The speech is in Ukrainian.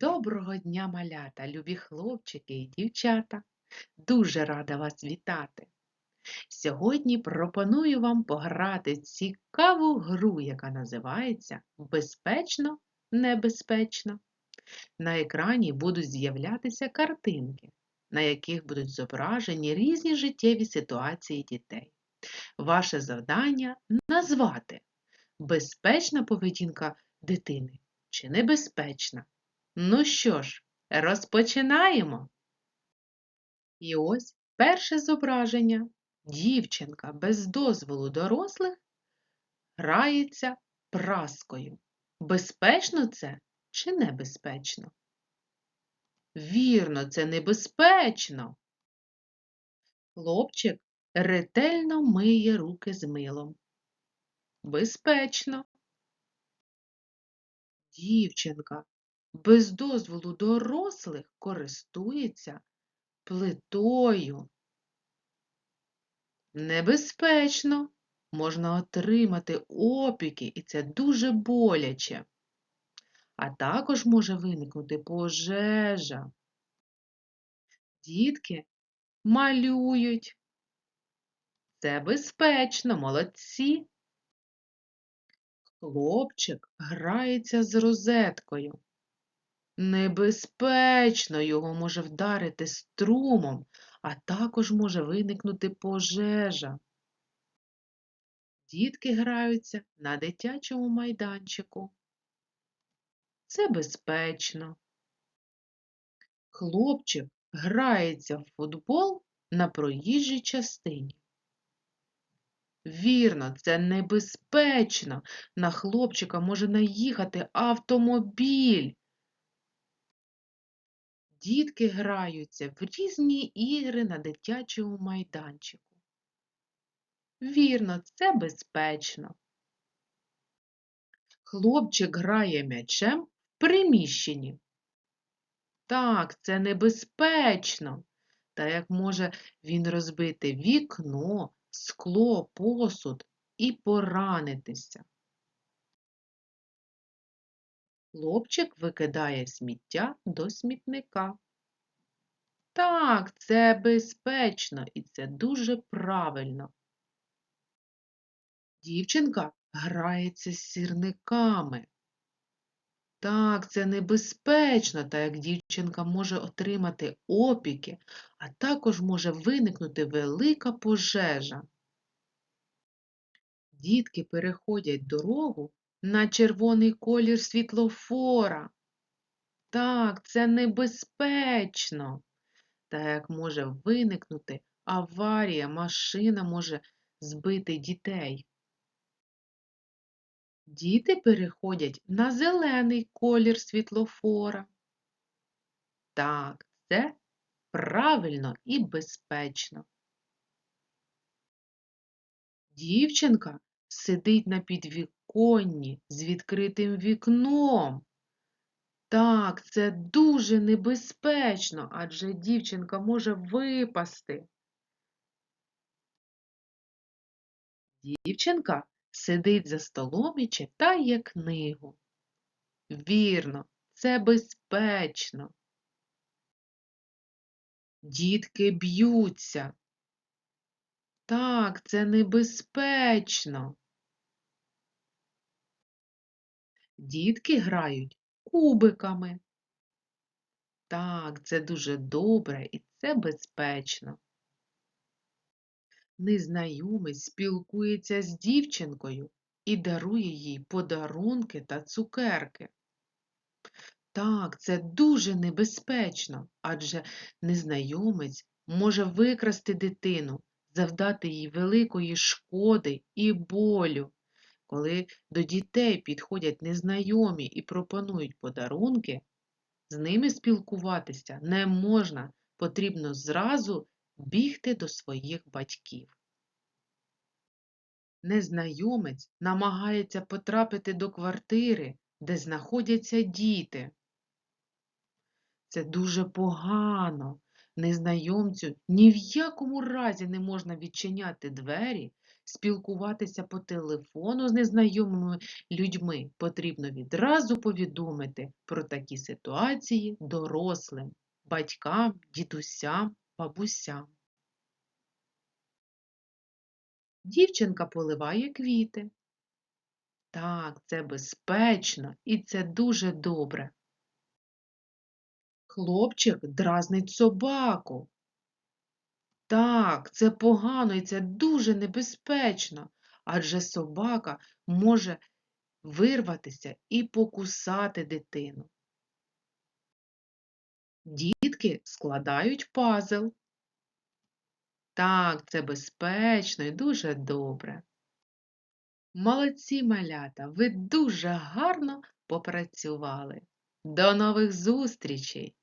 Доброго дня, малята, любі хлопчики і дівчата. Дуже рада вас вітати. Сьогодні пропоную вам пограти цікаву гру, яка називається Безпечно, небезпечно. На екрані будуть з'являтися картинки, на яких будуть зображені різні життєві ситуації дітей. Ваше завдання назвати безпечна поведінка дитини чи небезпечна. Ну що ж, розпочинаємо. І ось перше зображення. Дівчинка без дозволу дорослих грається праскою. Безпечно це чи небезпечно? Вірно, це небезпечно. Хлопчик ретельно миє руки з милом. Безпечно. Дівчинка без дозволу дорослих користується плитою. Небезпечно. Можна отримати опіки, і це дуже боляче. А також може виникнути пожежа. Дітки малюють. Це безпечно, молодці. Хлопчик грається з розеткою. Небезпечно його може вдарити струмом, а також може виникнути пожежа. Дітки граються на дитячому майданчику. Це безпечно. Хлопчик грається в футбол на проїжджій частині. Вірно, це небезпечно. На хлопчика може наїхати автомобіль. Дітки граються в різні ігри на дитячому майданчику. Вірно, це безпечно. Хлопчик грає м'ячем в приміщенні. Так, це небезпечно. Та як може він розбити вікно, скло, посуд і поранитися. Хлопчик викидає сміття до смітника. Так, це безпечно і це дуже правильно. Дівчинка грається з сірниками. Так, це небезпечно, так як дівчинка може отримати опіки, а також може виникнути велика пожежа. Дітки переходять дорогу на червоний колір світлофора. Так, це небезпечно. Так як може виникнути аварія, машина може збити дітей. Діти переходять на зелений колір світлофора. Так, це правильно і безпечно. Дівчинка сидить на підвіконні з відкритим вікном. Так, це дуже небезпечно, адже дівчинка може випасти. Дівчинка сидить за столом і читає книгу. Вірно, це безпечно. Дітки б'ються. Так, це небезпечно. Дітки грають кубиками. Так, це дуже добре і це безпечно. Незнайомець спілкується з дівчинкою і дарує їй подарунки та цукерки. Так, це дуже небезпечно, адже незнайомець може викрасти дитину, завдати їй великої шкоди і болю. Коли до дітей підходять незнайомі і пропонують подарунки, з ними спілкуватися не можна, потрібно зразу бігти до своїх батьків. Незнайомець намагається потрапити до квартири, де знаходяться діти. Це дуже погано. Незнайомцю ні в якому разі не можна відчиняти двері, спілкуватися по телефону з незнайомими людьми, потрібно відразу повідомити про такі ситуації дорослим, батькам, дідусям, бабусям. Дівчинка поливає квіти. Так, це безпечно і це дуже добре. Хлопчик дразнить собаку. Так, це погано і це дуже небезпечно, адже собака може вирватися і покусати дитину. Дітки складають пазл. Так, це безпечно і дуже добре. Молодці, малята, ви дуже гарно попрацювали. До нових зустрічей!